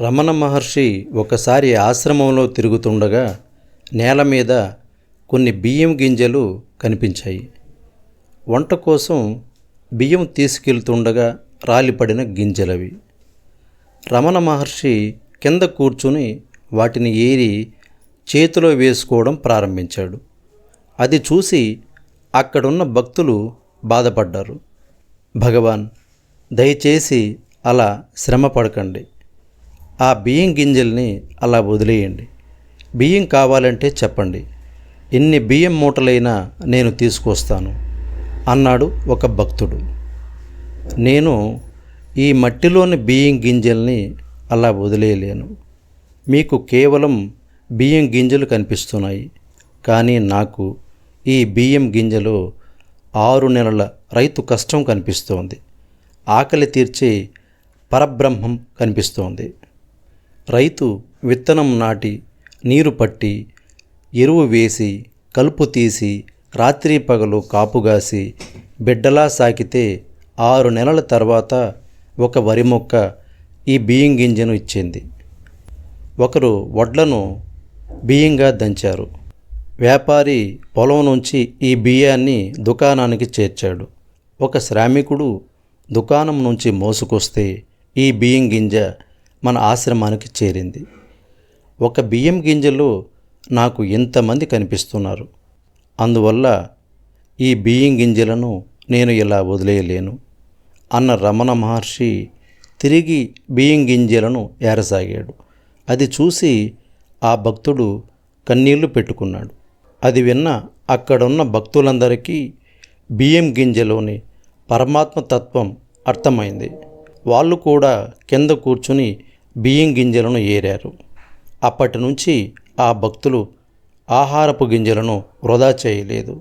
రమణ మహర్షి ఒకసారి ఆశ్రమంలో తిరుగుతుండగా నేల మీద కొన్ని బియ్యం గింజలు కనిపించాయి. వంట కోసం బియ్యం తీసుకెళ్తుండగా రాలిపడిన గింజలవి. రమణ మహర్షి కింద కూర్చుని వాటిని ఏరి చేతిలో వేసుకోవడం ప్రారంభించాడు. అది చూసి అక్కడున్న భక్తులు బాధపడ్డారు. భగవాన్ దయచేసి అలా శ్రమ పడకండి ఆ బియ్యం గింజల్ని అలా వదిలేయండి. బియ్యం కావాలంటే చెప్పండి ఎన్ని బియ్యం మూటలైనా నేను తీసుకొస్తాను అన్నాడు ఒక భక్తుడు. నేను ఈ మట్టిలోని బియ్యం గింజల్ని అలా వదిలేయలేను. మీకు కేవలం బియ్యం గింజలు కనిపిస్తున్నాయి. కానీ నాకు ఈ బియ్యం గింజలో ఆరు నెలల రైతు కష్టం కనిపిస్తోంది. ఆకలి తీర్చే పరబ్రహ్మం కనిపిస్తోంది. రైతు విత్తనం నాటి నీరు పట్టి ఎరువు వేసి కలుపు తీసి రాత్రి పగలు కాపుగాసి బిడ్డలా సాకితే ఆరు నెలల తర్వాత ఒక వరి మొక్క ఈ బియ్యం గింజను ఇచ్చింది. ఒకరు వడ్లను బియ్యంగా దంచారు. వ్యాపారి పొలం నుంచి ఈ బియ్యాన్ని దుకాణానికి చేర్చాడు. ఒక శ్రామికుడు దుకాణం నుంచి మోసుకొస్తే ఈ బియ్యం గింజ మన ఆశ్రమానికి చేరింది. ఒక బియ్యం గింజలో నాకు ఎంతమంది కనిపిస్తున్నారు. అందువల్ల ఈ బియ్యం గింజలను నేను ఇలా వదిలేయలేను అన్న రమణ మహర్షి తిరిగి బియ్యం గింజలను ఏరసాగాడు. అది చూసి ఆ భక్తుడు కన్నీళ్ళు పెట్టుకున్నాడు. అది విన్న అక్కడున్న భక్తులందరికీ బియ్యం గింజలోని పరమాత్మ తత్వం అర్థమైంది. వాళ్ళు కూడా కింద కూర్చుని బియ్యం గింజలను ఏరారు. అప్పటి నుంచి ఆ భక్తులు ఆహారపు గింజలను వృధా చేయలేదు.